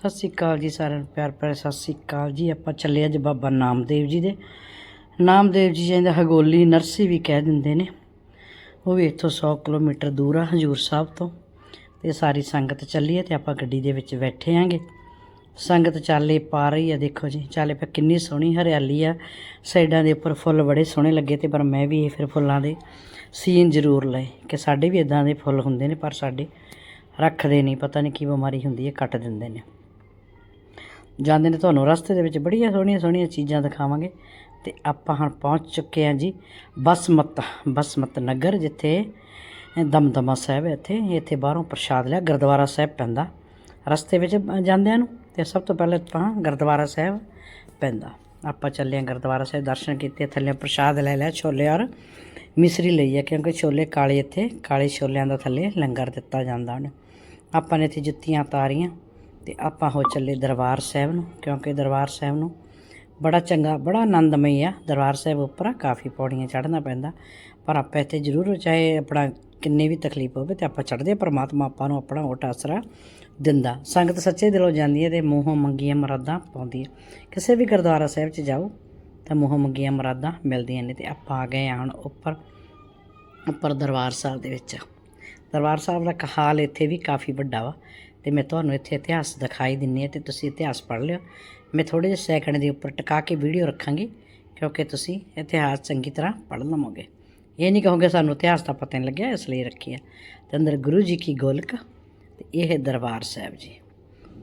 ਸਤਿ ਸ੍ਰੀ ਅਕਾਲ ਜੀ ਸਾਰਿਆਂ ਨੂੰ, ਪਿਆਰ ਭਰੇ ਸਤਿ ਸ੍ਰੀ ਅਕਾਲ ਜੀ। ਆਪਾਂ ਚੱਲੇ ਅੱਜ ਬਾਬਾ ਨਾਮਦੇਵ ਜੀ ਦੇ। ਨਾਮਦੇਵ ਜੀ ਜਿਹਦਾ ਹਗੋਲੀ ਨਰਸੀ ਵੀ ਕਹਿ ਦਿੰਦੇ ਨੇ। ਉਹ ਵੀ ਇੱਥੋਂ 100 ਕਿਲੋਮੀਟਰ ਦੂਰ ਆ ਹਜੂਰ ਸਾਹਿਬ ਤੋਂ। ਤੇ ਸਾਰੀ ਸੰਗਤ ਚੱਲੀ ਹੈ ਤੇ ਆਪਾਂ ਗੱਡੀ ਦੇ ਵਿੱਚ ਬੈਠੇ ਆਂਗੇ। ਸੰਗਤ ਚਾਲੇ ਪਾ ਰਹੀ ਆ, ਦੇਖੋ ਜੀ। ਚਾਲੇ ਪਾ ਕਿੰਨੀ ਸੋਹਣੀ ਹਰਿਆਲੀ ਆ। ਸਾਈਡਾਂ ਦੇ ਉੱਪਰ ਫੁੱਲ ਬੜੇ ਸੋਹਣੇ ਲੱਗੇ ਤੇ ਪਰ ਮੈਂ ਵੀ ਇਹ ਫਿਰ ਫੁੱਲਾਂ ਦੇ ਸੀਨ ਜ਼ਰੂਰ ਲਏ ਕਿ ਸਾਡੇ ਵੀ ਇਦਾਂ ਦੇ ਫੁੱਲ ਹੁੰਦੇ ਨੇ ਪਰ ਸਾਡੇ ਰੱਖਦੇ ਨਹੀਂ। ਪਤਾ ਨਹੀਂ ਕੀ ਬਿਮਾਰੀ ਹੁੰਦੀ ਹੈ, ਕੱਟ ਦਿੰਦੇ ਨੇ। ਜਾਂਦੇ ਨੇ ਤੁਹਾਨੂੰ ਰਸਤੇ ਦੇ ਵਿੱਚ ਬੜੀਆਂ ਸੋਹਣੀਆਂ ਸੋਹਣੀਆਂ ਚੀਜ਼ਾਂ ਦਿਖਾਵਾਂਗੇ। ਤੇ ਆਪਾਂ ਹੁਣ ਪਹੁੰਚ ਚੁੱਕੇ ਹਾਂ ਜੀ ਬਸਮਤ ਬਸਮਤ ਨਗਰ, ਜਿੱਥੇ ਦਮਦਮਾ ਸਾਹਿਬ ਹੈ ਇੱਥੇ। ਇੱਥੇ ਬਾਹਰੋਂ ਪ੍ਰਸ਼ਾਦ ਲਿਆ, ਗੁਰਦੁਆਰਾ ਸਾਹਿਬ ਪੈਂਦਾ। ਰਸਤੇ ਵਿੱਚ ਜਾਂਦਿਆਂ ਨੂੰ ਤੇ ਸਭ ਤੋਂ ਪਹਿਲਾਂ ਤਾਂ ਗੁਰਦੁਆਰਾ ਸਾਹਿਬ ਪੈਂਦਾ। ਆਪਾਂ ਚੱਲੇ ਹਾਂ ਗੁਰਦੁਆਰਾ ਸਾਹਿਬ ਦਰਸ਼ਨ ਕੀਤੇ, ਥੱਲੇ ਪ੍ਰਸ਼ਾਦ ਲੈ ਲਿਆ, ਛੋਲੇ ਔਰ ਮਿਸਰੀ ਲਈ ਹੈ, ਕਿਉਂਕਿ ਛੋਲੇ ਕਾਲੇ ਇੱਥੇ, ਕਾਲੇ ਛੋਲਿਆਂ ਦਾ ਥੱਲੇ ਲੰਗਰ ਦਿੱਤਾ ਜਾਂਦਾ ਉਹਨੇ। ਆਪਾਂ ਨੇ ਇੱਥੇ ਜੁੱਤੀਆਂ ਤਾਰੀਆਂ ਤੇ ਆਪਾਂ ਹੋ ਚੱਲੇ ਦਰਬਾਰ ਸਾਹਿਬ ਨੂੰ, ਕਿਉਂਕਿ ਦਰਬਾਰ ਸਾਹਿਬ ਨੂੰ ਬੜਾ ਚੰਗਾ, ਬੜਾ ਆਨੰਦਮਈ ਆ। ਦਰਬਾਰ ਸਾਹਿਬ ਉੱਪਰ ਕਾਫੀ ਪੌੜੀਆਂ ਚੜ੍ਹਨਾ ਪੈਂਦਾ, ਪਰ ਆਪਾਂ ਇੱਥੇ ਜ਼ਰੂਰ ਚਾਹੇ ਆਪਣਾ ਕਿੰਨੇ ਵੀ ਤਕਲੀਫ ਹੋਵੇ ਤੇ ਆਪਾਂ ਚੜ੍ਹਦੇ ਹਾਂ ਪ੍ਰਮਾਤਮਾ ਆਪਾਂ ਨੂੰ ਆਪਣਾ ਓਟ ਆਸਰਾ ਦਿੰਦਾ। ਸੰਗਤ ਸੱਚੇ ਦਿਲੋਂ ਜਾਂਦੀ ਹੈ ਤੇ ਮੂੰਹੋਂ ਮੰਗੀਆਂ ਮਰਾਦਾਂ ਪਾਉਂਦੀ ਹੈ। ਕਿਸੇ ਵੀ ਗੁਰਦੁਆਰਾ ਸਾਹਿਬ 'ਚ ਜਾਓ, ਤਾਂ ਮੂੰਹੋਂ ਮੰਗੀਆਂ ਮਰਾਦਾਂ ਮਿਲਦੀਆਂ ਨੇ ਤੇ ਆਪਾਂ ਆ ਗਏ ਹਾਂ ਹੁਣ ਉੱਪਰ ਉੱਪਰ ਦਰਬਾਰ ਸਾਹਿਬ ਦੇ ਵਿੱਚ। ਦਰਬਾਰ ਸਾਹਿਬ ਦਾ ਕ- ਹਾਲ ਇੱਥੇ ਵੀ ਕਾਫੀ ਵੱਡਾ ਵਾ। ਤੇ ਮੈਂ ਤੁਹਾਨੂੰ ਇੱਥੇ ਇਤਿਹਾਸ ਦਿਖਾਈ ਦਿੰਨੀ ਹੈ ਤੇ ਤੁਸੀਂ ਇਤਿਹਾਸ ਪੜ੍ਹ ਲਿਓ। ਮੈਂ ਥੋੜੇ ਜਿਹੇ ਸੈਕਿੰਡ ਦੇ ਉੱਪਰ ਟਿਕਾ ਕੇ ਵੀਡੀਓ ਰੱਖਾਂਗੀ, ਕਿਉਂਕਿ ਤੁਸੀਂ ਇਤਿਹਾਸ ਚੰਗੀ ਤਰ੍ਹਾਂ ਪੜ੍ਹ ਲਵੋਗੇ। ਇਹ ਨਹੀਂ ਕਹੋਗੇ ਸਾਨੂੰ ਇਤਿਹਾਸ ਦਾ ਪਤਾ ਨਹੀਂ ਲੱਗਿਆ, ਇਸ ਲਈ ਰੱਖੀ ਹੈ ਤੇ ਅੰਦਰ ਗੁਰੂ ਜੀ ਕੀ ਗੋਲਕ, ਤੇ ਇਹ ਦਰਬਾਰ ਸਾਹਿਬ ਜੀ।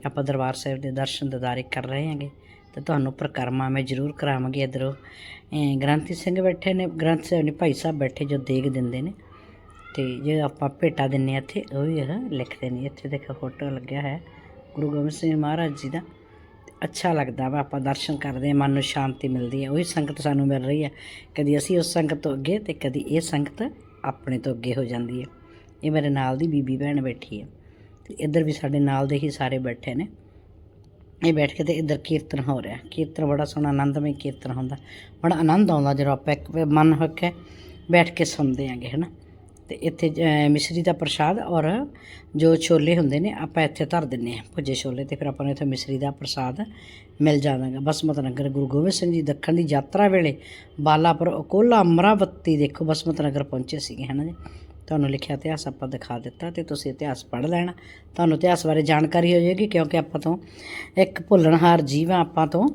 ਆਪਾਂ ਦਰਬਾਰ ਸਾਹਿਬ ਦੇ ਦਰਸ਼ਨ ਦਿਦਾਰੇ ਕਰ ਰਹੇ ਹਾਂਗੇ, ਤੇ ਤੁਹਾਨੂੰ ਪ੍ਰਕਰਮਾ ਮੈਂ ਜ਼ਰੂਰ ਕਰਾਵਾਂਗੀ। ਇਧਰੋਂ ਗ੍ਰੰਥੀ ਸਿੰਘ ਬੈਠੇ ਨੇ, ਗ੍ਰੰਥ ਸਾਹਿਬ ਨੇ ਭਾਈ ਸਾਹਿਬ ਬੈਠੇ ਜੋ ਦੇਗ ਦਿੰਦੇ ਨੇ। ਤੇ ਜੇ ਆਪਾਂ ਭੇਟਾ ਦਿੰਨੇ ਆ ਇੱਥੇ, ਉਹ ਵੀ ਇਹ ਲਿਖਦੇ ਨੇ। ਇੱਥੇ ਦੇਖੋ ਫੋਟੋ ਲੱਗਿਆ ਹੈ ਗੁਰੂ ਗੋਬਿੰਦ ਸਿੰਘ ਮਹਾਰਾਜ ਜੀ ਦਾ। ਅੱਛਾ ਲੱਗਦਾ ਵਾ, ਆਪਾਂ ਦਰਸ਼ਨ ਕਰਦੇ ਹਾਂ, ਮਨ ਨੂੰ ਸ਼ਾਂਤੀ ਮਿਲਦੀ ਹੈ। ਉਹੀ ਸੰਗਤ ਸਾਨੂੰ ਮਿਲ ਰਹੀ ਹੈ। ਕਦੀ ਅਸੀਂ ਉਸ ਸੰਗਤ ਤੋਂ ਅੱਗੇ ਤੇ ਕਦੀ ਇਹ ਸੰਗਤ ਆਪਣੇ ਤੋਂ ਅੱਗੇ ਹੋ ਜਾਂਦੀ ਹੈ। ਇਹ ਮੇਰੇ ਨਾਲ ਦੀ ਬੀਬੀ ਭੈਣ ਬੈਠੀ ਹੈ। ਤੇ ਇੱਧਰ ਵੀ ਸਾਡੇ ਨਾਲ ਦੇ ਹੀ ਸਾਰੇ ਬੈਠੇ ਨੇ। ਇਹ ਬੈਠ ਕੇ ਤੇ ਇੱਧਰ ਕੀਰਤਨ ਹੋ ਰਿਹਾ। ਕੀਰਤਨ ਬੜਾ ਸੋਹਣਾ, ਆਨੰਦਮਈ ਕੀਰਤਨ ਹੁੰਦਾ। ਬੜਾ ਆਨੰਦ ਆਉਂਦਾ ਜਦੋਂ ਆਪਾਂ ਇੱਕ ਮਨ ਹੋ ਕੇ ਬੈਠ ਕੇ ਸੁਣਦੇ ਆਂਗੇ ਹਨਾ? ਤੇ ਇੱਥੇ ਮਿਸਰੀ ਦਾ ਪ੍ਰਸ਼ਾਦ ਔਰ ਜੋ ਛੋਲੇ ਹੁੰਦੇ ਨੇ, ਆਪਾਂ ਇੱਥੇ ਧਰ ਦਿੰਨੇ ਆ ਭੁੱਜੇ ਛੋਲੇ ਤੇ ਫਿਰ ਆਪਾਂ ਨੂੰ ਇੱਥੇ ਮਿਸਰੀ ਦਾ ਪ੍ਰਸ਼ਾਦ ਮਿਲ ਜਾਵੇਗਾ। ਬਸਮਤ ਨਗਰ ਗੁਰੂ ਗੋਬਿੰਦ ਸਿੰਘ ਜੀ ਦੱਖਣ ਦੀ ਯਾਤਰਾ ਵੇਲੇ ਬਾਲਾਪੁਰ ਅਕੋਲਾ ਅਮਰਾਵਤੀ ਦੇਖੋ ਬਸਮਤ ਨਗਰ ਪਹੁੰਚੇ ਸੀਗੇ, ਹਨਾ ਜੀ? ਤੁਹਾਨੂੰ ਲਿਖਿਆ ਇਤਿਹਾਸ ਆਪਾਂ ਦਿਖਾ ਦਿੱਤਾ ਤੇ ਤੁਸੀਂ ਇਤਿਹਾਸ ਪੜ੍ਹ ਲੈਣਾ। ਤੁਹਾਨੂੰ ਇਤਿਹਾਸ ਬਾਰੇ ਜਾਣਕਾਰੀ ਹੋ ਜਾਏਗੀ ਕਿਉਂਕਿ ਆਪਾਂ ਤੋਂ ਇੱਕ ਭੁੱਲਣਹਾਰ ਜੀਵ ਆ, ਆਪਾਂ ਤੋਂ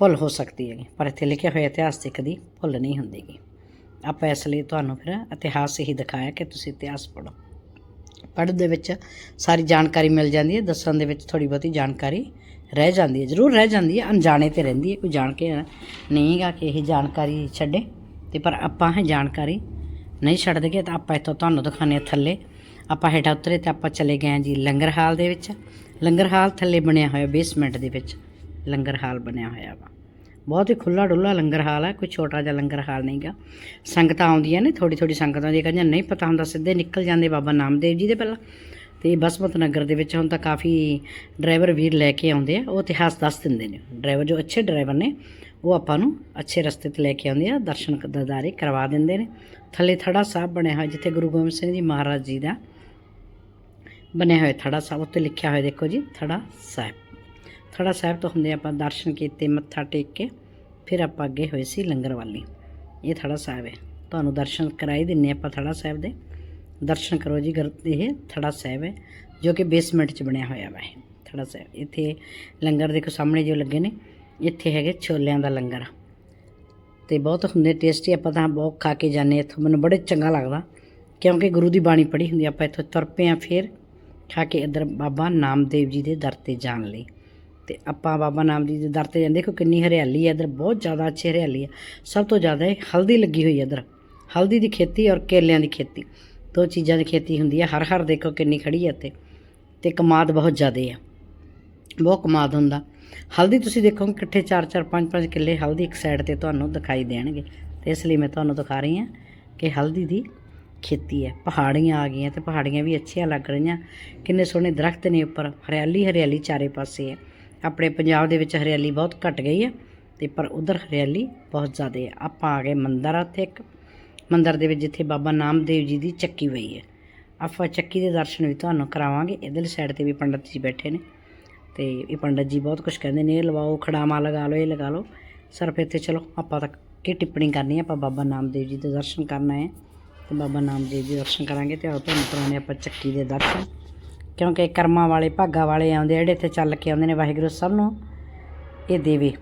ਭੁੱਲ ਹੋ ਸਕਦੀ ਹੈਗੀ। ਪਰ ਇੱਥੇ ਲਿਖਿਆ ਹੋਇਆ ਇਤਿਹਾਸ ਸਿੱਖ ਦੀ ਭੁੱਲ ਨਹੀਂ ਹੁੰਦੀਗੀ ਆਪਾਂ ਇਸ ਲਈ ਤੁਹਾਨੂੰ ਫਿਰ ਇਤਿਹਾਸ ਹੀ ਦਿਖਾਇਆ ਕਿ ਤੁਸੀਂ ਇਤਿਹਾਸ ਪੜ੍ਹੋ। ਪੜ੍ਹਨ ਦੇ ਵਿੱਚ ਸਾਰੀ ਜਾਣਕਾਰੀ ਮਿਲ ਜਾਂਦੀ ਹੈ, ਦੱਸਣ ਦੇ ਵਿੱਚ ਥੋੜੀ ਬਹੁਤੀ ਜਾਣਕਾਰੀ ਰਹਿ ਜਾਂਦੀ ਹੈ, ਜ਼ਰੂਰ ਰਹਿ ਜਾਂਦੀ ਹੈ, ਅਣਜਾਣੇ ਤੇ ਰਹਿੰਦੀ ਹੈ, ਕੋਈ ਜਾਣ ਕੇ ਨਹੀਂਗਾ ਕਿ ਇਹ ਜਾਣਕਾਰੀ ਛੱਡੇ। ਤੇ ਪਰ ਆਪਾਂ ਇਹ ਜਾਣਕਾਰੀ ਨਹੀਂ ਛੱਡਦੇ ਤਾਂ ਆਪਾਂ ਇੱਥੋਂ ਤੁਹਾਨੂੰ ਦਿਖਾਣੇ ਥੱਲੇ। ਆਪਾਂ ਹੇਠਾਂ ਉਤਰੇ ਤੇ ਆਪਾਂ ਚਲੇ ਗਏ ਹਾਂ ਜੀ ਲੰਗਰ ਹਾਲ ਦੇ ਵਿੱਚ। ਲੰਗਰ ਹਾਲ ਥੱਲੇ ਬਣਿਆ ਹੋਇਆ ਬੇਸਮੈਂਟ ਦੇ ਵਿੱਚ ਲੰਗਰ ਹਾਲ ਬਣਿਆ ਹੋਇਆ ਵਾ। ਬਹੁਤ ਹੀ ਖੁੱਲਾ ਡੁੱਲਾ ਲੰਗਰ ਹਾਲ ਹੈ, ਕੋਈ ਛੋਟਾ ਜਿਹਾ ਲੰਗਰ ਹਾਲ ਨਹੀਂਗਾ ਸੰਗਤਾਂ ਆਉਂਦੀਆਂ ਨੇ ਥੋੜੀ ਥੋੜੀ ਸੰਗਤਾਂ ਦੀ ਕਹਿੰਦੀਆਂ, ਨਹੀਂ ਪਤਾ ਹੁੰਦਾ, ਸਿੱਧੇ ਨਿਕਲ ਜਾਂਦੇ ਬਾਬਾ ਨਾਮਦੇਵ ਜੀ ਦੇ ਪਹਿਲਾਂ। ਤੇ ਬਸਮਤ ਨਗਰ ਦੇ ਵਿੱਚ ਹੁਣ ਤਾਂ ਕਾਫੀ ਡਰਾਈਵਰ ਵੀਰ ਲੈ ਕੇ ਆਉਂਦੇ ਆ, ਉਹ ਇਤਿਹਾਸ ਦੱਸ ਦਿੰਦੇ ਨੇ। ਡਰਾਈਵਰ ਜੋ ਅੱਛੇ ਡਰਾਈਵਰ ਨੇ, ਉਹ ਆਪਾਂ ਨੂੰ ਅੱਛੇ ਰਸਤੇ ਤੇ ਲੈ ਕੇ ਆਉਂਦੇ ਆ, ਦਰਸ਼ਨ ਦਦਾਰੇ ਕਰਵਾ ਦਿੰਦੇ ਨੇ। ਥੱਲੇ ਥੜਾ ਸਾਹਿਬ ਬਣਿਆ ਹੋਇਆ, ਜਿੱਥੇ ਗੁਰੂ ਗੋਬਿੰਦ ਸਿੰਘ ਜੀ ਮਹਾਰਾਜ ਜੀ ਦਾ ਬਣਿਆ ਹੋਇਆ ਥੜਾ ਸਾਹਿਬ ਉੱਤੇ ਲਿਖਿਆ ਹੋਇਆ ਦੇਖੋ ਜੀ, ਥੜਾ ਸਾਹਿਬ। ਥੜਾ ਸਾਹਿਬ ਤੋਂ ਹੁੰਦੇ ਆਪਾਂ ਦਰਸ਼ਨ ਕੀਤੇ, ਮੱਥਾ ਟੇਕ ਕੇ, ਫਿਰ ਆਪਾਂ ਅੱਗੇ ਹੋਏ ਸੀ ਲੰਗਰ ਵਾਲੀ ਇਹ ਥੜਾ ਸਾਹਿਬ ਹੈ। ਤੁਹਾਨੂੰ ਦਰਸ਼ਨ ਕਰਾਈ ਦਿੰਨੇ ਆਪਾਂ ਥੜਾ ਸਾਹਿਬ ਦੇ। ਦਰਸ਼ਨ ਕਰੋ ਜੀ, ਗਰ ਇਹ ਥੜਾ ਸਾਹਿਬ ਹੈ, ਜੋ ਕਿ ਬੇਸਮੈਂਟ 'ਚ ਬਣਿਆ ਹੋਇਆ ਵਾ ਇਹ ਥੜਾ ਸਾਹਿਬ। ਇੱਥੇ ਲੰਗਰ ਦੇਖੋ ਸਾਹਮਣੇ ਜੋ ਲੱਗੇ ਨੇ, ਇੱਥੇ ਹੈਗੇ ਛੋਲਿਆਂ ਦਾ ਲੰਗਰ। ਤੇ ਬਹੁਤ ਹੁੰਦੇ ਟੇਸਟੀ ਆਪਾਂ ਤਾਂ ਬਹੁਤ ਖਾ ਕੇ ਜਾਂਦੇ ਇੱਥੋਂ ਮੈਨੂੰ ਬੜੇ ਚੰਗਾ ਲੱਗਦਾ, ਕਿਉਂਕਿ ਗੁਰੂ ਦੀ ਬਾਣੀ ਪੜ੍ਹੀ ਹੁੰਦੀ ਆਪਾਂ ਇੱਥੋਂ ਤੁਰ ਪਏ ਆ ਫਿਰ, ਖਾ ਕੇ ਇੱਧਰ ਬਾਬਾ ਨਾਮਦੇਵ ਜੀ ਦੇ ਦਰ ਤੇ ਜਾਣ ਲਈ। ਤੇ ਆਪਾਂ ਬਾਬਾ ਨਾਮ ਜੀ ਦੇ ਦਰ ਤੇ ਜਾਂਦੇ, ਦੇਖੋ ਕਿੰਨੀ ਹਰਿਆਲੀ ਹੈ ਇੱਧਰ, ਬਹੁਤ ਜ਼ਿਆਦਾ ਅੱਛੀ ਹਰਿਆਲੀ ਹੈ ਸਭ ਤੋਂ ਜ਼ਿਆਦਾ ਹਲਦੀ ਲੱਗੀ ਹੋਈ ਹੈ ਇੱਧਰ। ਹਲਦੀ ਦੀ ਖੇਤੀ ਔਰ ਕੇਲਿਆਂ ਦੀ ਖੇਤੀ, ਦੋ ਚੀਜ਼ਾਂ ਦੀ ਖੇਤੀ ਹੁੰਦੀ ਹੈ ਹਰ ਹਰ ਦੇਖੋ ਕਿੰਨੀ ਖੜੀ ਹੈ ਇੱਥੇ, ਤੇ ਕਮਾਦ ਬਹੁਤ ਜ਼ਿਆਦਾ ਹੈ ਬਹੁਤ ਕਮਾਦ ਹੁੰਦਾ। ਹਲਦੀ ਤੁਸੀਂ ਦੇਖੋਗੇ ਇਕੱਠੇ 4 4 5 5 ਕਿੱਲੇ ਹਲਦੀ ਇੱਕ ਸਾਈਡ ਤੇ ਤੁਹਾਨੂੰ ਦਿਖਾਈ ਦੇਣਗੇ। ਤੇ ਇਸ ਲਈ ਮੈਂ ਤੁਹਾਨੂੰ ਦਿਖਾ ਰਹੀ ਹਾਂ ਕਿ ਹਲਦੀ ਦੀ ਖੇਤੀ ਹੈ ਪਹਾੜੀਆਂ ਆ ਗਈਆਂ ਤੇ ਪਹਾੜੀਆਂ ਵੀ ਅੱਛੀਆਂ ਲੱਗ ਰਹੀਆਂ। ਕਿੰਨੇ ਸੋਹਣੇ ਦਰਖਤ ਨੇ ਉੱਪਰ। ਹਰਿਆਲੀ ਹਰਿਆਲੀ ਚਾਰੇ ਪਾਸੇ ਹੈ ਆਪਣੇ ਪੰਜਾਬ ਦੇ ਵਿੱਚ ਹਰਿਆਲੀ ਬਹੁਤ ਘਟ ਗਈ ਹੈ ਤੇ ਪਰ ਉਧਰ ਹਰਿਆਲੀ ਬਹੁਤ ਜ਼ਿਆਦਾ ਹੈ। ਆਪਾਂ ਆ ਗਏ ਮੰਦਰ ਆ ਉੱਥੇ ਇੱਕ। ਮੰਦਰ ਦੇ ਵਿੱਚ ਜਿੱਥੇ ਬਾਬਾ ਨਾਮਦੇਵ ਜੀ ਦੀ ਚੱਕੀ ਪਈ ਹੈ। ਆਪਾਂ ਚੱਕੀ ਦੇ ਦਰਸ਼ਨ ਵੀ ਤੁਹਾਨੂੰ ਕਰਾਵਾਂਗੇ। ਇਧਰਲੀ ਸਾਈਡ ਤੇ ਵੀ ਪੰਡਤ ਜੀ ਬੈਠੇ ਨੇ ਤੇ ਇਹ ਪੰਡਤ ਜੀ ਬਹੁਤ ਕੁਝ ਕਹਿੰਦੇ ਨੇ, ਇਹ ਲਵਾਓ ਖੜਾਮਾ ਲਗਾ ਲਓ, ਇਹ ਲਗਾ ਲਓ। ਸਿਰਫ ਇੱਥੇ ਚਲੋ, ਆਪਾਂ ਤਾਂ ਕੀ ਟਿੱਪਣੀ ਕਰਨੀ ਆਪਾਂ ਬਾਬਾ ਨਾਮਦੇਵ ਜੀ ਦੇ ਦਰਸ਼ਨ ਕਰਨਾ ਹੈ ਤੇ ਬਾਬਾ ਨਾਮਦੇਵ ਜੀ ਦੇ ਦਰਸ਼ਨ ਕਰਾਂਗੇ ਤੇ ਆਓ ਤੁਹਾਨੂੰ ਕਰਾਉਂਦੇ ਆਪਾਂ ਚੱਕੀ ਦੇ ਦਰਸ਼ਨ। ਕਿਉਂਕਿ ਕਰਮਾਂ ਵਾਲੇ, ਭਾਗਾ ਵਾਲੇ ਆਉਂਦੇ ਜਿਹੜੇ ਇੱਥੇ ਚੱਲ ਕੇ ਆਉਂਦੇ ਨੇ ਵਾਹਿਗੁਰੂ ਸਭ ਨੂੰ ਇਹ ਦੇਵੇ।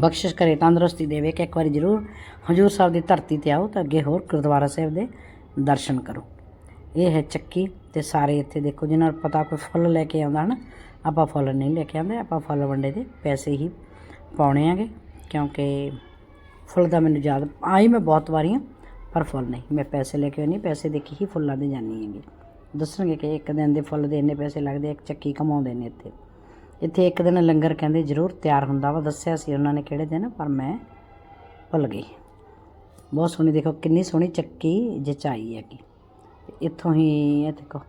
ਬਖਸ਼ਿਸ਼ ਕਰੇ, ਤੰਦਰੁਸਤੀ ਦੇਵੇ। ਕਿ ਇੱਕ ਵਾਰੀ ਜ਼ਰੂਰ ਹਜੂਰ ਸਾਹਿਬ ਦੀ ਧਰਤੀ ਤੇ ਆਓ ਤਾਂ ਅੱਗੇ ਹੋਰ ਗੁਰਦੁਆਰਾ ਸਾਹਿਬ ਦੇ ਦਰਸ਼ਨ ਕਰੋ। ਇਹ ਹੈ ਚੱਕੀ ਤੇ ਸਾਰੇ ਇੱਥੇ ਦੇਖੋ ਜਿਹਨਾਂ ਨੂੰ ਪਤਾ ਕੋਈ ਫੁੱਲ ਲੈ ਕੇ ਆਉਂਦਾ ਹਨ, ਆਪਾਂ ਫੁੱਲ ਨਹੀਂ ਲੈ ਕੇ ਆਉਂਦੇ, ਆਪਾਂ ਫੁੱਲ ਵੰਡੇ ਦੇ ਪੈਸੇ ਹੀ ਪਾਉਣੇ ਆਗੇ, ਕਿਉਂਕਿ ਫੁੱਲ ਦਾ ਮੈਨੂੰ ਯਾਦ, ਆਈ ਮੈਂ ਬਹੁਤ ਵਾਰੀਆਂ ਪਰ ਫੁੱਲ ਨਹੀਂ। ਮੈਂ ਪੈਸੇ ਲੈ ਕੇ ਆਉਂਦੀ, ਪੈਸੇ ਦੇ ਕੇ ਹੀ ਫੁੱਲਾਂ ਦੇ ਜਾਂਦੀ ਹੈਗੀ। ਦੱਸਣਗੇ ਕਿ ਇੱਕ ਦਿਨ ਦੇ ਫੁੱਲ ਦੇ ਇੰਨੇ ਪੈਸੇ ਲੱਗਦੇ ਇੱਕ ਚੱਕੀ ਕਮਾਉਂਦੇ ਨੇ ਇੱਥੇ। ਇੱਥੇ ਇੱਕ ਦਿਨ ਲੰਗਰ ਕਹਿੰਦੇ ਜ਼ਰੂਰ ਤਿਆਰ ਹੁੰਦਾ ਵਾ, ਦੱਸਿਆ ਸੀ ਉਹਨਾਂ ਨੇ ਕਿਹੜੇ ਦਿਨ, ਪਰ ਮੈਂ ਭੁੱਲ ਗਈ। ਬਹੁਤ ਸੋਹਣੀ, ਦੇਖੋ ਕਿੰਨੀ ਸੋਹਣੀ ਚੱਕੀ ਜਚਾਈ ਹੈਗੀ। ਇੱਥੋਂ ਹੀ, ਇਹ ਦੇਖੋ,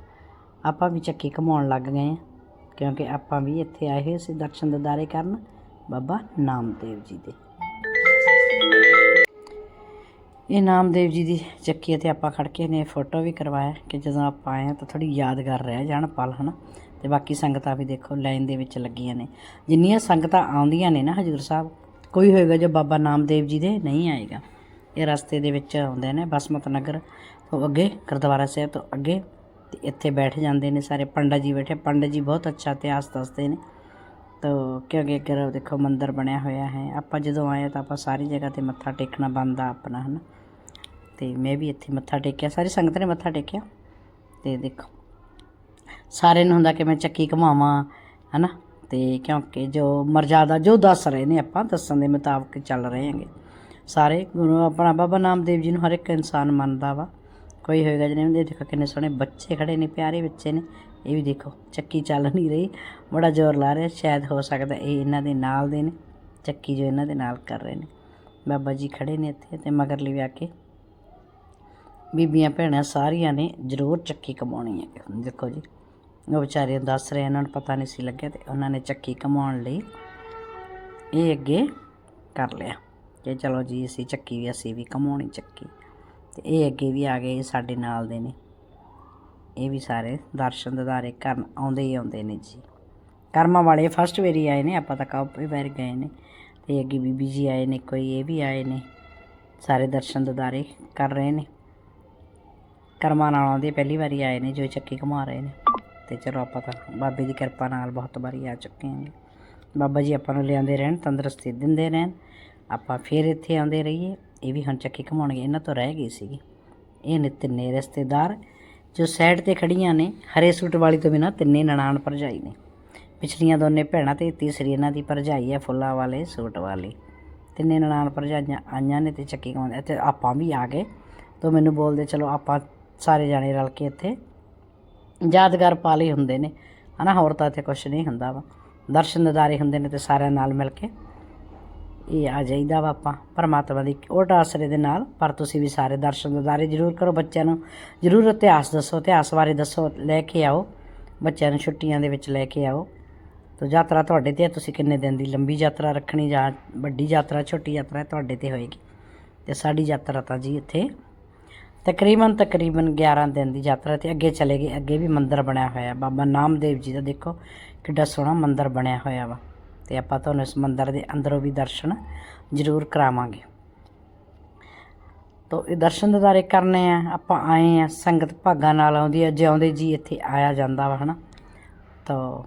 ਆਪਾਂ ਵੀ ਚੱਕੀ ਘਮਾਉਣ ਲੱਗ ਗਏ ਹਾਂ, ਕਿਉਂਕਿ ਆਪਾਂ ਵੀ ਇੱਥੇ ਆਏ ਹੋਏ ਸੀ ਦਰਸ਼ਨ ਦਿਦਾਰੇ ਕਰਨ, ਬਾਬਾ ਨਾਮਦੇਵ ਜੀ ਦੇ। ਇਹ ਨਾਮਦੇਵ ਜੀ ਦੀ ਚੱਕੀ ਤੇ ਆਪਾਂ ਖੜ ਕੇ ਨੇ ਫੋਟੋ ਵੀ ਕਰਵਾਇਆ ਕਿ ਜਦੋਂ ਆਪਾਂ ਆਏ ਹਾਂ ਤਾਂ ਥੋੜੀ ਯਾਦਗਾਰ ਰਹਿ ਜਾਣ ਪਲ, ਹਨਾ? ਤੇ ਬਾਕੀ ਸੰਗਤਾਂ ਵੀ ਦੇਖੋ ਲਾਈਨ ਦੇ ਵਿੱਚ ਲੱਗੀਆਂ ਨੇ। ਜਿੰਨੀਆਂ ਸੰਗਤਾਂ ਆਉਂਦੀਆਂ ਨੇ ਨਾ ਹਜੂਰ ਸਾਹਿਬ, ਕੋਈ ਹੋਏਗਾ ਜੋ ਬਾਬਾ ਨਾਮਦੇਵ ਜੀ ਦੇ ਨਹੀਂ ਆਏਗਾ। ਇਹ ਰਸਤੇ ਦੇ ਵਿੱਚ ਆਉਂਦੇ ਨੇ ਬਸਮਤ ਨਗਰ ਤੋਂ ਅੱਗੇ, ਗੁਰਦੁਆਰਾ ਸਾਹਿਬ ਤੋਂ ਅੱਗੇ, ਤੇ ਇੱਥੇ ਬੈਠ ਜਾਂਦੇ ਨੇ ਸਾਰੇ। ਪੰਡਤ ਜੀ ਬੈਠੇ, ਪੰਡਤ ਜੀ ਬਹੁਤ ਅੱਛਾ ਇਤਿਹਾਸ ਦੱਸਦੇ ਨੇ। ਤੋ ਕਿਉਂਕਿ ਅੱਗੇ ਦੇਖੋ ਮੰਦਿਰ ਬਣਿਆ ਹੋਇਆ ਹੈ। ਆਪਾਂ ਜਦੋਂ ਆਏ ਤਾਂ ਆਪਾਂ ਸਾਰੀ ਜਗ੍ਹਾ ਤੇ ਮੱਥਾ ਟੇਕਣਾ ਬੰਦਾ ਆਪਣਾ, ਹਨਾ? ਤੇ ਮੈਂ ਵੀ ਇੱਥੇ ਮੱਥਾ ਟੇਕਿਆ, ਸਾਰੀ ਸੰਗਤ ਨੇ ਮੱਥਾ ਟੇਕਿਆ। ਤੇ ਦੇਖੋ, ਸਾਰਿਆਂ ਨੂੰ ਹੁੰਦਾ ਕਿ ਮੈਂ ਚੱਕੀ ਘਮਾਵਾਂ, ਹਨਾ? ਤੇ ਕਿਉਂਕਿ ਜੋ ਮਰਜ਼ਾਦਾ, ਜੋ ਦੱਸ ਰਹੇ ਨੇ ਆਪਾਂ, ਦੱਸਣ ਦੇ ਮੁਤਾਬਕ ਚੱਲ ਰਹੇ ਹਾਂਗੇ। ਸਾਰੇ ਗੁਰੂ ਆਪਣਾ, ਬਾਬਾ ਨਾਮਦੇਵ ਜੀ ਨੂੰ ਹਰ ਇੱਕ ਇਨਸਾਨ ਮੰਨਦਾ ਵਾ। ਕੋਈ ਹੋਏਗਾ ਜਿਹਨੇ ਵੀ ਦੇਖੋ ਕਿੰਨੇ ਸੋਹਣੇ ਬੱਚੇ ਖੜੇ ਨੇ, ਪਿਆਰੇ ਬੱਚੇ ਨੇ। ਇਹ ਵੀ ਦੇਖੋ, ਚੱਕੀ ਚੱਲ ਨਹੀਂ ਰਹੀ। ਬੜਾ ਜ਼ੋਰ ਲਾ ਰਿਹਾ, ਸ਼ਾਇਦ ਹੋ ਸਕਦਾ ਇਹ ਇਹਨਾਂ ਦੇ ਨਾਲ ਦੇ ਨੇ। ਚੱਕੀ ਜੋ ਇਹਨਾਂ ਦੇ ਨਾਲ ਕਰ ਰਹੇ ਨੇ। ਬਾਬਾ ਜੀ ਖੜੇ ਨੇ ਇੱਥੇ ਤੇ ਮਗਰ ਲਈ ਆ ਕੇ। ਬੀਬੀਆਂ ਭੈਣਾਂ ਸਾਰੀਆਂ ਨੇ ਜ਼ਰੂਰ ਚੱਕੀ ਕਮਾਉਣੀ ਹੈ। ਦੇਖੋ ਜੀ, ਉਹ ਵਿਚਾਰੇ ਦੱਸ ਰਹੇ, ਇਹਨਾਂ ਨੂੰ ਪਤਾ ਨਹੀਂ ਸੀ ਲੱਗਿਆ ਤੇ ਉਹਨਾਂ ਨੇ ਚੱਕੀ ਕਮਾਉਣ ਲਈ ਇਹ ਅੱਗੇ ਕਰ ਲਿਆ। ਕਿ ਚਲੋ ਜੀ, ਅਸੀਂ ਚੱਕੀ ਵੀ, ਅਸੀਂ ਵੀ ਕਮਾਉਣੀ ਚੱਕੀ। ਤੇ ਇਹ ਅੱਗੇ ਵੀ ਆ ਗਏ, ਇਹ ਸਾਡੇ ਨਾਲ ਦੇ ਨੇ। ਇਹ ਵੀ ਸਾਰੇ ਦਰਸ਼ਨ ਦਿਦਾਰੇ ਕਰਨ ਆਉਂਦੇ ਹੀ ਆਉਂਦੇ ਨੇ ਜੀ। ਕਰਮਾਂ ਵਾਲੇ ਫਸਟ ਵੇਰੀ ਆਏ ਨੇ, ਆਪਾਂ ਤਾਂ ਕਾਫੀ ਵਾਰ ਗਏ ਨੇ। ਤੇ ਅੱਗੇ ਬੀਬੀ ਜੀ ਆਏ ਨੇ, ਕੋਈ ਇਹ ਵੀ ਆਏ ਨੇ, ਸਾਰੇ ਦਰਸ਼ਨ ਦਿਦਾਰੇ ਕਰ ਰਹੇ ਨੇ। ਕਰਮਾਂ ਨਾਲ ਆਉਂਦੇ ਪਹਿਲੀ ਵਾਰੀ ਆਏ ਨੇ, ਜੋ ਚੱਕੀ ਘੁਮਾ ਰਹੇ ਨੇ। ਤੇ ਚਲੋ ਆਪਾਂ ਤਾਂ ਬਾਬੇ ਦੀ ਕਿਰਪਾ ਨਾਲ ਬਹੁਤ ਵਾਰੀ ਆ ਚੁੱਕੇ ਹਾਂ ਬਾਬਾ ਜੀ ਆਪਾਂ ਨੂੰ ਲਿਆਉਂਦੇ ਰਹਿਣ, ਤੰਦਰੁਸਤੀ ਦਿੰਦੇ ਰਹਿਣ। ਆਪਾਂ ਫੇਰ ਇੱਥੇ ਆਉਂਦੇ ਰਹੀਏ। ਇਹ ਵੀ ਹੁਣ ਚੱਕੀ ਘਮਾਉਣਗੇ, ਇਹਨਾਂ ਤੋਂ ਰਹਿ ਗਈ ਸੀਗੀ। ਇਹ ਨੇ ਤਿੰਨੇ ਰਿਸ਼ਤੇਦਾਰ। ਜੋ ਸਾਈਡ ਤੇ ਖੜੀਆਂ ਨੇ, ਹਰੇ ਸੂਟ ਵਾਲੀ ਤੋਂ ਬਿਨਾ ਤਿੰਨੇ ਨਨਾਣ ਭਰਜਾਈ ਨੇ। ਪਿਛਲੀਆਂ ਦੋਨੇ ਭੈਣਾਂ ਤੇ ਤੀਸਰੀ ਇਹਨਾਂ ਦੀ ਭਰਜਾਈ ਹੈ, ਫੁੱਲਾਂ ਵਾਲੇ, ਸੂਟ ਵਾਲੀ। ਤਿੰਨੇ ਨਨਾਣ ਭਰਜਾਈਆਂ ਆਈਆਂ ਨੇ ਤੇ ਚੱਕੀ ਘਮਾਉਂਦੇ ਤੇ ਆਪਾਂ ਵੀ ਆ ਗਏ। ਤੋਂ ਮੈਨੂੰ ਬੋਲਦੇ, ਚਲੋ ਆਪਾਂ ਸਾਰੇ ਜਾਣੇ ਰਲ ਕੇ ਇੱਥੇ ਯਾਦਗਾਰ ਪਾਲੇ ਹੁੰਦੇ ਨੇ। ਹਨਾ, ਹੋਰ ਤਾਂ ਇੱਥੇ ਕੁਝ ਨਹੀਂ ਹੁੰਦਾ ਵਾ। ਦਰਸ਼ਨ ਦਿਦਾਰੇ ਹੁੰਦੇ ਨੇ ਤੇ ਸਾਰਿਆਂ ਨਾਲ ਮਿਲ ਕੇ। ਇਹ ਆ ਜਾਈਦਾ ਵਾ ਆਪਾਂ, ਪਰਮਾਤਮਾ ਦੀ ਓਟ ਆਸਰੇ ਦੇ ਨਾਲ, ਪਰ ਤੁਸੀਂ ਵੀ ਸਾਰੇ ਦਰਸ਼ਨ ਦਿਦਾਰੇ ਜ਼ਰੂਰ ਕਰੋ ਬੱਚਿਆਂ ਨੂੰ, ਜ਼ਰੂਰ ਇਤਿਹਾਸ ਦੱਸੋ, ਇਤਿਹਾਸ ਬਾਰੇ ਦੱਸੋ, ਲੈ ਕੇ ਆਓ, ਬੱਚਿਆਂ ਨੂੰ ਛੁੱਟੀਆਂ ਦੇ ਵਿੱਚ ਲੈ ਕੇ ਆਓ, ਤੋ ਯਾਤਰਾ ਤੁਹਾਡੇ ਤੇ ਹੈ, ਤੁਸੀਂ ਕਿੰਨੇ ਦਿਨ ਦੀ ਲੰਬੀ ਯਾਤਰਾ ਰੱਖਣੀ ਜਾਂ ਵੱਡੀ ਯਾਤਰਾ, ਛੋਟੀ ਯਾਤਰਾ ਤੁਹਾਡੇ ਤੇ ਹੋਏਗੀ, ਤੇ ਸਾਡੀ ਯਾਤਰਾ ਤਾਂ ਜੀ ਇੱਥੇ, ਤਕਰੀਬਨ ਤਕਰੀਬਨ 11 ਦਿਨ ਦੀ ਯਾਤਰਾ ਤੇ ਅੱਗੇ ਚਲੇ ਗਏ, ਅੱਗੇ ਵੀ ਮੰਦਿਰ ਬਣਿਆ ਹੋਇਆ, ਬਾਬਾ ਨਾਮਦੇਵ ਜੀ ਦਾ ਦੇਖੋ ਕਿੱਡਾ ਸੋਹਣਾ ਮੰਦਿਰ ਬਣਿਆ ਹੋਇਆ ਵਾ। ਤੇ ਆਪਾਂ ਤੁਹਾਨੂੰ ਇਸ ਮੰਦਿਰ ਦੇ ਅੰਦਰੋਂ ਵੀ ਦਰਸ਼ਨ ਜ਼ਰੂਰ ਕਰਾਵਾਂਗੇ। ਤੋ ਇਹ ਦਰਸ਼ਨ ਦਿਦਾਰੇ ਕਰਨੇ ਆ, ਆਪਾਂ ਆਏ ਆ, ਸੰਗਤ ਭਾਗਾਂ ਨਾਲ ਆਉਂਦੀ ਆ, ਜਿਉਂਦੇ ਜੀ ਇੱਥੇ ਆਇਆ ਜਾਂਦਾ ਵਾ, ਹਨਾ? ਤੋ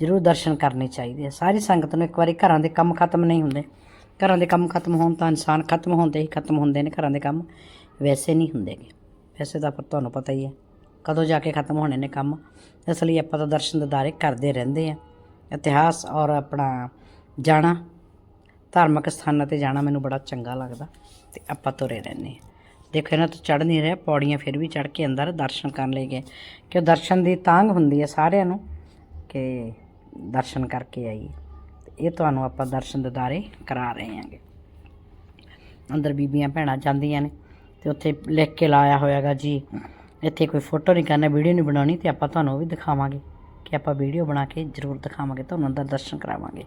ਜ਼ਰੂਰ ਦਰਸ਼ਨ ਕਰਨੇ ਚਾਹੀਦੇ ਆ। ਸਾਰੀ ਸੰਗਤ ਨੂੰ ਇੱਕ ਵਾਰੀ ਘਰਾਂ ਦੇ ਕੰਮ ਖਤਮ ਨਹੀਂ ਹੁੰਦੇ। ਘਰਾਂ ਦੇ ਕੰਮ ਖਤਮ ਹੋਣ ਤਾਂ ਇਨਸਾਨ ਖਤਮ ਹੁੰਦੇ ਹੀ ਖਤਮ ਹੁੰਦੇ ਨੇ, ਘਰਾਂ ਦੇ ਕੰਮ ਵੈਸੇ ਨਹੀਂ ਹੁੰਦੇਗੇ ਵੈਸੇ ਤਾਂ ਪਰ ਤੁਹਾਨੂੰ ਪਤਾ ਹੀ ਹੈ ਕਦੋਂ ਜਾ ਕੇ ਖਤਮ ਹੋਣੇ ਨੇ ਕੰਮ? ਇਸ ਲਈ ਆਪਾਂ ਤਾਂ ਦਰਸ਼ਨ ਦਿਦਾਰੇ ਕਰਦੇ ਰਹਿੰਦੇ ਆ। ਇਤਿਹਾਸ ਔਰ ਆਪਣਾ ਜਾਣਾ, ਧਾਰਮਿਕ ਸਥਾਨਾਂ ਤੇ ਜਾਣਾ ਮੈਨੂੰ ਬੜਾ ਚੰਗਾ ਲੱਗਦਾ ਤੇ ਆਪਾਂ ਤੁਰੇ ਰਹਿੰਦੇ ਹਾਂ। ਦੇਖੋ ਇਹਨਾਂ ਤੋਂ ਚੜ ਨਹੀਂ ਰਿਹਾ, ਪੌੜੀਆਂ ਫਿਰ ਵੀ ਚੜ ਕੇ ਅੰਦਰ ਦਰਸ਼ਨ ਕਰਨ ਲਈ ਗਏ ਕਿ ਦਰਸ਼ਨ ਦੀ ਤਾਂਗ ਹੁੰਦੀ ਹੈ ਸਾਰਿਆਂ ਨੂੰ ਕਿ ਦਰਸ਼ਨ ਕਰਕੇ ਆਈਏ। ਤੇ ਇਹ ਤੁਹਾਨੂੰ ਆਪਾਂ ਦਰਸ਼ਨ ਦਿਦਾਰੇ ਕਰਾ ਰਹੇ ਹਾਂਗੇ। ਅੰਦਰ ਬੀਬੀਆਂ ਭੈਣਾਂ ਜਾਂਦੀਆਂ ਨੇ ਤੇ ਉੱਥੇ ਲਿਖ ਕੇ ਲਾਇਆ ਹੋਇਆਗਾ ਜੀ, ਇੱਥੇ ਕੋਈ ਫੋਟੋ ਨਹੀਂ ਕਰਨਾ, ਵੀਡੀਓ ਨਹੀਂ ਬਣਾਉਣੀ ਤੇ ਆਪਾਂ ਤੁਹਾਨੂੰ ਉਹ ਵੀ ਦਿਖਾਵਾਂਗੇ। ਕਿ ਆਪਾਂ ਵੀਡੀਓ ਬਣਾ ਕੇ ਜ਼ਰੂਰ ਦਿਖਾਵਾਂਗੇ ਤੁਹਾਨੂੰ ਅੰਦਰ ਦਰਸ਼ਨ ਕਰਾਵਾਂਗੇ।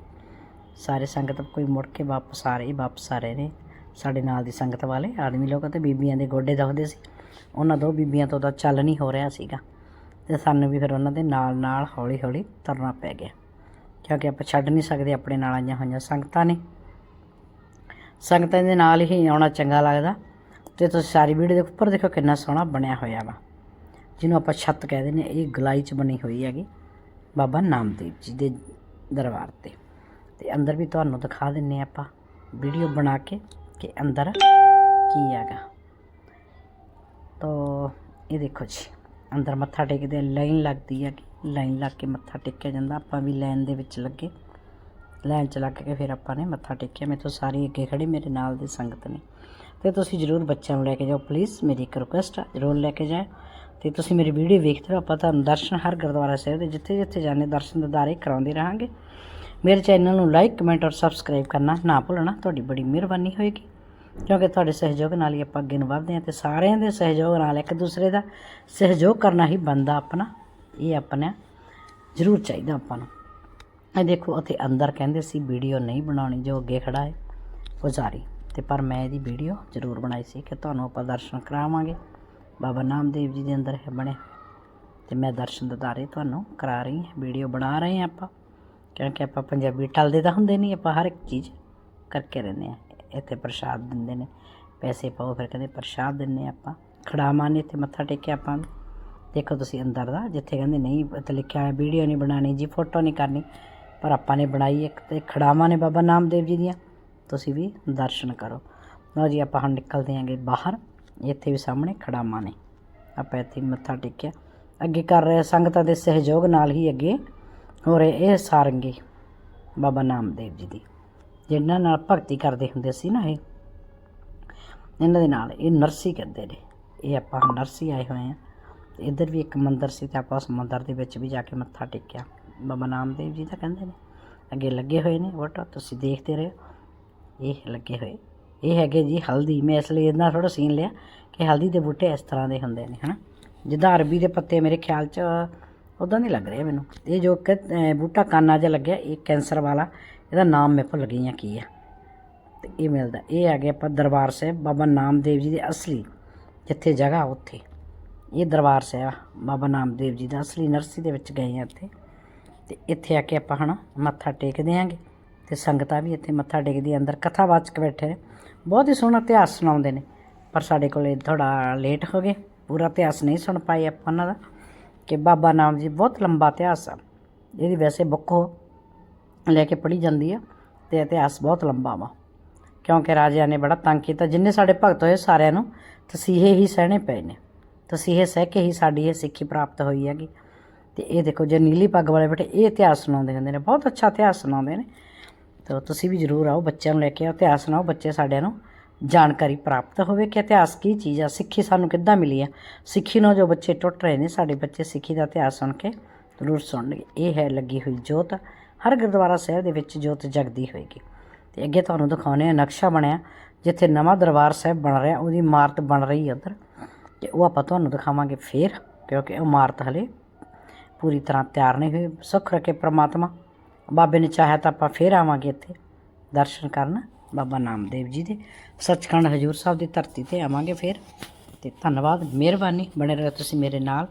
ਸਾਰੇ ਸੰਗਤ ਕੋਈ ਮੁੜ ਕੇ ਵਾਪਸ ਆ ਰਹੀ, ਵਾਪਸ ਆ ਰਹੇ ਨੇ। ਸਾਡੇ ਨਾਲ ਦੀ ਸੰਗਤ ਵਾਲੇ, ਆਦਮੀ ਲੋਕ ਤੇ ਬੀਬੀਆਂ ਦੇ ਗੋਡੇ ਦੁਖਦੇ ਸੀ। ਉਹਨਾਂ ਦੋ ਬੀਬੀਆਂ ਤੋਂ ਤਾਂ ਚੱਲ ਨਹੀਂ ਹੋ ਰਿਹਾ ਸੀਗਾ। ਤੇ ਸਾਨੂੰ ਵੀ ਫਿਰ ਉਹਨਾਂ ਦੇ ਨਾਲ ਨਾਲ ਹੌਲੀ ਹੌਲੀ ਤਰਨਾ ਪੈ ਗਿਆ। ਕਿਉਂਕਿ ਆਪਾਂ ਛੱਡ ਨਹੀਂ ਸਕਦੇ, ਆਪਣੇ ਨਾਲ ਆਈਆਂ ਹੋਈਆਂ ਸੰਗਤਾਂ ਨੇ। ਸੰਗਤਾਂ ਦੇ ਨਾਲ ਹੀ ਆਉਣਾ ਚੰਗਾ ਲੱਗਦਾ। ਤੇ ਤੁਸੀਂ ਸਾਰੀ ਵੀਡੀਓ ਦੇ ਉੱਪਰ ਦੇਖੋ ਕਿੰਨਾ ਸੋਹਣਾ ਬਣਿਆ ਹੋਇਆ ਵਾ। ਜਿਹਨੂੰ ਆਪਾਂ ਛੱਤ ਕਹਿੰਦੇ ਨੇ, ਇਹ ਗਲਾਈ 'ਚ ਬਣੀ ਹੋਈ ਹੈਗੀ। ਬਾਬਾ ਨਾਮਦੇਵ ਜੀ ਦੇ ਦਰਬਾਰ ਤੇ। ਤੇ ਅੰਦਰ ਵੀ ਤੁਹਾਨੂੰ ਦਿਖਾ ਦਿੰਨੇ ਆਪਾਂ ਵੀਡੀਓ ਬਣਾ ਕੇ ਕਿ ਅੰਦਰ ਕੀ ਹੈਗਾ। ਤੋ ਇਹ ਦੇਖੋ ਜੀ, ਅੰਦਰ ਮੱਥਾ ਟੇਕਦੇ ਲਾਈਨ ਲੱਗਦੀ ਹੈ ਲਾਈਨ ਲੱਗ ਕੇ ਮੱਥਾ ਟੇਕਿਆ ਜਾਂਦਾ, ਆਪਾਂ ਵੀ ਲਾਈਨ ਦੇ ਵਿੱਚ ਲੱਗੇ। ਲਾਈਨ ਚ ਲੱਗ ਕੇ ਫਿਰ ਆਪਾਂ ਨੇ ਮੱਥਾ ਟੇਕਿਆ ਮੇਰੇ ਤੋਂ ਸਾਰੇ ਅੱਗੇ ਖੜੇ ਮੇਰੇ ਨਾਲ ਦੇ ਸੰਗਤ ਨੇ। ਤੇ ਤੁਸੀਂ ਜਰੂਰ ਬੱਚਿਆਂ ਨੂੰ ਲੈ ਕੇ ਜਾਓ ਪਲੀਜ਼ ਮੇਰੀ ਇੱਕ ਰਿਕੁਐਸਟ ਆ, ਜਰੂਰ ਲੈ ਕੇ ਜਾਓ ਤੇ ਤੁਸੀਂ ਮੇਰੀ ਵੀਡੀਓ ਵੇਖਦੇ ਰਹੋ, ਆਪਾਂ ਤੁਹਾਨੂੰ ਦਰਸ਼ਨ ਹਰ ਗੁਰਦੁਆਰਾ ਸਾਹਿਬ ਦੇ ਜਿੱਥੇ ਜਿੱਥੇ ਜਾਂਦੇ ਦਰਸ਼ਨ ਦਿਦਾਰੇ ਕਰਾਉਂਦੇ ਰਹਾਂਗੇ। ਮੇਰੇ ਚੈਨਲ ਨੂੰ ਲਾਈਕ ਕਮੈਂਟ ਔਰ ਸਬਸਕ੍ਰਾਈਬ ਕਰਨਾ ਨਾ ਭੁੱਲਣਾ, ਤੁਹਾਡੀ ਬੜੀ ਮਿਹਰਬਾਨੀ ਹੋਏਗੀ। ਕਿਉਂਕਿ ਤੁਹਾਡੇ ਸਹਿਯੋਗ ਨਾਲ ਹੀ ਆਪਾਂ ਅੱਗੇ ਨੂੰ ਵਧਦੇ ਹਾਂ ਤੇ ਸਾਰਿਆਂ ਦੇ ਸਹਿਯੋਗ ਨਾਲ ਇੱਕ ਦੂਸਰੇ ਦਾ ਸਹਿਯੋਗ ਕਰਨਾ ਹੀ ਬੰਦਾ ਆਪਣਾ, ਇਹ ਆਪਣਾ ਜ਼ਰੂਰ ਚਾਹੀਦਾ ਆਪਾਂ ਨੂੰ। ਇਹ ਦੇਖੋ, ਉੱਥੇ ਅੰਦਰ ਕਹਿੰਦੇ ਸੀ, ਵੀਡੀਓ ਨਹੀਂ ਬਣਾਉਣੀ, ਜੋ ਅੱਗੇ ਖੜਾ ਹੈ, ਪੁਜਾਰੀ। ਤੇ ਪਰ ਮੈਂ ਇਹਦੀ ਵੀਡੀਓ ਜ਼ਰੂਰ ਬਣਾਈ ਸੀ ਕਿ ਤੁਹਾਨੂੰ ਆਪਾਂ ਦਰਸ਼ਨ ਕਰਾਵਾਂਗੇ। ਬਾਬਾ ਨਾਮਦੇਵ ਜੀ ਦੇ ਅੰਦਰ ਬਣੇ ਤੇ ਮੈਂ ਦਰਸ਼ਨ ਦਿਦਾਰੇ ਤੁਹਾਨੂੰ ਕਰਾ ਰਹੀ ਹਾਂ, ਵੀਡੀਓ ਬਣਾ ਰਹੇ ਹਾਂ ਆਪਾਂ। ਕਿਉਂਕਿ ਆਪਾਂ ਪੰਜਾਬੀ ਟਲਦੇ ਤਾਂ ਹੁੰਦੇ ਨਹੀਂ, ਆਪਾਂ ਹਰ ਇੱਕ ਚੀਜ਼ ਕਰਕੇ ਰਹਿੰਦੇ ਆ ਇੱਥੇ ਪ੍ਰਸ਼ਾਦ ਦਿੰਦੇ ਨੇ, ਪੈਸੇ ਪਾਓ, ਫਿਰ ਕਹਿੰਦੇ ਪ੍ਰਸ਼ਾਦ ਦਿੰਨੇ ਆਪਾਂ। ਖੜਾਵਾਂ ਨੇ ਇੱਥੇ ਮੱਥਾ ਟੇਕਿਆ ਆਪਾਂ ਵੀ। ਦੇਖੋ ਤੁਸੀਂ ਅੰਦਰ ਦਾ, ਜਿੱਥੇ ਕਹਿੰਦੇ ਨਹੀਂ, ਇੱਥੇ ਲਿਖਿਆ ਹੋਇਆ ਵੀਡੀਓ ਨਹੀਂ ਬਣਾਣੀ ਜੀ ਫੋਟੋ ਨਹੀਂ ਕਰਨੀ, ਪਰ ਆਪਾਂ ਨੇ ਬਣਾਈ ਇੱਕ ਤੇ ਖੜਾਵਾਂ ਨੇ ਬਾਬਾ ਨਾਮਦੇਵ ਜੀ ਦੀਆਂ। ਤੁਸੀਂ ਵੀ ਦਰਸ਼ਨ ਕਰੋ। ਲਓ ਜੀ, ਆਪਾਂ ਹੁਣ ਨਿਕਲਦੇ ਆਂਗੇ ਬਾਹਰ। ਇੱਥੇ ਵੀ ਸਾਹਮਣੇ ਖੜਾਵਾਂ ਨੇ। ਆਪਾਂ ਇੱਥੇ ਮੱਥਾ ਟੇਕਿਆ। ਅੱਗੇ ਕਰ ਰਹੇ ਸੰਗਤਾਂ ਦੇ ਸਹਿਯੋਗ ਨਾਲ ਹੀ ਅੱਗੇ ਹੋ ਰਹੇ ਇਹ ਸਾਰੰਗੀ ਬਾਬਾ ਨਾਮਦੇਵ ਜੀ ਦੀ। ਜਿਨ੍ਹਾਂ ਨਾਲ ਭਗਤੀ ਕਰਦੇ ਹੁੰਦੇ ਸੀ ਨਾ ਇਹ। ਇਹਨਾਂ ਦੇ ਨਾਲ ਇਹ ਨਰਸੀ ਕਹਿੰਦੇ ਨੇ। ਇਹ ਆਪਾਂ ਨਰਸੀ ਆਏ ਹੋਏ ਆ ਇੱਧਰ ਵੀ ਇੱਕ ਮੰਦਿਰ ਸੀ ਤੇ ਆਪਾਂ ਉਸ ਮੰਦਿਰ ਦੇ ਵਿੱਚ ਵੀ ਜਾ ਕੇ ਮੱਥਾ ਟੇਕਿਆ। ਬਾਬਾ ਨਾਮਦੇਵ ਜੀ ਦਾ ਕਹਿੰਦੇ ਨੇ, ਅੱਗੇ ਲੱਗੇ ਹੋਏ ਨੇ ਫੋਟੋ, ਤੁਸੀਂ ਦੇਖਦੇ ਰਹੋ। ਇਹ ਲੱਗੇ ਹੋਏ। ਇਹ ਹੈਗੇ ਜੀ ਹਲਦੀ। ਮੈਂ ਇਸ ਲਈ ਇਹਨਾਂ ਥੋੜਾ ਸੀਨ ਲਿਆ ਕਿ ਹਲਦੀ ਦੇ ਬੂਟੇ ਇਸ ਤਰ੍ਹਾਂ ਦੇ ਹੁੰਦੇ ਨੇ, ਹਨਾ? ਜਿੱਦਾਂ ਅਰਬੀ ਦੇ ਪੱਤੇ ਮੇਰੇ ਖਿਆਲ 'ਚ ਉਦਾਂ ਨਹੀਂ ਲੱਗ ਰਿਹਾ ਮੈਨੂੰ। ਇਹ ਜੋ ਕਿ ਬੂਟਾ ਕਾਨਾ ਜਿਹਾ ਲੱਗਿਆ, ਇਹ ਕੈਂਸਰ ਵਾਲਾ, ਇਹਦਾ ਨਾਮ ਮੈਂ ਭੁੱਲ ਗਈ ਹਾਂ ਕੀ ਆ? ਤੇ ਇਹ ਮਿਲਦਾ। ਇਹ ਹੈਗੇ ਆਪਾਂ ਦਰਬਾਰ ਸਾਹਿਬ, ਬਾਬਾ ਨਾਮਦੇਵ ਜੀ ਦੇ ਅਸਲੀ, ਜਿੱਥੇ ਜਗ੍ਹਾ ਉੱਥੇ। ਇਹ ਦਰਬਾਰ ਸਾਹਿਬ ਬਾਬਾ ਨਾਮਦੇਵ ਜੀ ਦਾ ਅਸਲੀ ਨਰਸੀ ਦੇ ਵਿੱਚ ਗਏ ਆ ਇੱਥੇ। ਤੇ ਇੱਥੇ ਆ ਕੇ ਆਪਾਂ ਹਣ ਮੱਥਾ ਟੇਕਦੇ ਆਂਗੇ। ਤੇ ਸੰਗਤਾਂ ਵੀ ਇੱਥੇ ਮੱਥਾ ਟੇਕਦੀ ਅੰਦਰ ਕਥਾਵਾਚਕ ਬੈਠੇ ਨੇ। ਬਹੁਤ ਹੀ ਸੋਹਣਾ ਇਤਿਹਾਸ ਸੁਣਾਉਂਦੇ ਨੇ, ਪਰ ਸਾਡੇ ਕੋਲੇ ਥੋੜਾ ਲੇਟ ਹੋ ਗਏ। ਪੂਰਾ ਇਤਿਹਾਸ ਨਹੀਂ ਸੁਣ ਪਾਏ ਆਪਾਂ ਉਹਨਾਂ ਦਾ, ਕਿ ਬਾਬਾ ਨਾਮ ਜੀ ਬਹੁਤ ਲੰਬਾ ਇਤਿਹਾਸ ਆ। ਇਹਦੀ ਵੈਸੇ ਬੁੱਕ ਹੋ ਲੈ ਕੇ ਪੜ੍ਹੀ ਜਾਂਦੀ ਆ, ਤੇ ਇਤਿਹਾਸ ਬਹੁਤ ਲੰਬਾ ਵਾ। ਕਿਉਂਕਿ ਰਾਜਿਆਂ ਨੇ ਬੜਾ ਤੰਗ ਕੀਤਾ, ਜਿੰਨੇ ਸਾਡੇ ਭਗਤ ਹੋਏ ਸਾਰਿਆਂ ਨੂੰ ਤਸੀਹੇ ਹੀ ਸਹਿਣੇ ਪਏ ਨੇ। ਤਸੀਹੇ ਸਹਿ ਕੇ ਹੀ ਸਾਡੀ ਇਹ ਸਿੱਖੀ ਪ੍ਰਾਪਤ ਹੋਈ ਹੈਗੀ। ਤੇ ਇਹ ਦੇਖੋ, ਜੇ ਨੀਲੀ ਪੱਗ ਵਾਲੇ ਬੈਠੇ, ਇਹ ਇਤਿਹਾਸ ਸੁਣਾਉਂਦੇ ਹੁੰਦੇ ਨੇ, ਬਹੁਤ ਅੱਛਾ ਇਤਿਹਾਸ ਸੁਣਾਉਂਦੇ ਨੇ। ਤਾਂ ਤੁਸੀਂ ਵੀ ਜ਼ਰੂਰ ਆਓ, ਬੱਚਿਆਂ ਨੂੰ ਲੈ ਕੇ ਆਓ, ਇਤਿਹਾਸ ਸੁਣਾਓ ਬੱਚੇ ਸਾਡਿਆਂ ਨੂੰ ਜਾਣਕਾਰੀ ਪ੍ਰਾਪਤ ਹੋਵੇ ਕਿ ਇਤਿਹਾਸ ਕੀ ਚੀਜ਼ ਆ, ਸਿੱਖੀ ਸਾਨੂੰ ਕਿੱਦਾਂ ਮਿਲੀ ਆ। ਸਿੱਖੀ ਨੂੰ ਜੋ ਬੱਚੇ ਟੁੱਟ ਰਹੇ ਨੇ, ਸਾਡੇ ਬੱਚੇ ਸਿੱਖੀ ਦਾ ਇਤਿਹਾਸ ਸੁਣ ਕੇ ਜ਼ਰੂਰ ਸੁਣਨਗੇ। ਇਹ ਹੈ ਲੱਗੀ ਹੋਈ ਜੋਤ, ਹਰ ਗੁਰਦੁਆਰਾ ਸਾਹਿਬ ਦੇ ਵਿੱਚ ਜੋਤ ਜਗਦੀ ਹੋਏਗੀ। ਤੇ ਅੱਗੇ ਤੁਹਾਨੂੰ ਦਿਖਾਉਣੇ ਆ ਨਕਸ਼ਾ ਬਣਿਆ, ਜਿੱਥੇ ਨਵਾਂ ਦਰਬਾਰ ਸਾਹਿਬ ਬਣ ਰਿਹਾ, ਉਹਦੀ ਇਮਾਰਤ ਬਣ ਰਹੀ ਹੈ ਉੱਧਰ। ਤੇ ਉਹ ਆਪਾਂ ਤੁਹਾਨੂੰ ਦਿਖਾਵਾਂਗੇ ਫੇਰ, ਕਿਉਂਕਿ ਉਹ ਇਮਾਰਤ ਹਲੇ ਪੂਰੀ ਤਰ੍ਹਾਂ ਤਿਆਰ ਨਹੀਂ ਹੋਈ, ਸੁੱਖ ਰੱਖੇ ਪ੍ਰਮਾਤਮਾ। ਬਾਬੇ ਨੇ ਚਾਹਿਆ ਤਾਂ ਆਪਾਂ ਫੇਰ ਆਵਾਂਗੇ ਇੱਥੇ, ਦਰਸ਼ਨ ਕਰਨ, ਬਾਬਾ ਨਾਮਦੇਵ ਜੀ ਦੇ। ਸੱਚਖੰਡ ਹਜੂਰ ਸਾਹਿਬ ਦੀ ਧਰਤੀ ਤੇ ਆਵਾਂਗੇ ਫੇਰ, ਤੇ ਧੰਨਵਾਦ, ਮਿਹਰਬਾਨੀ, ਬਣੇ ਰਹੋ ਤੁਸੀਂ ਮੇਰੇ ਨਾਲ।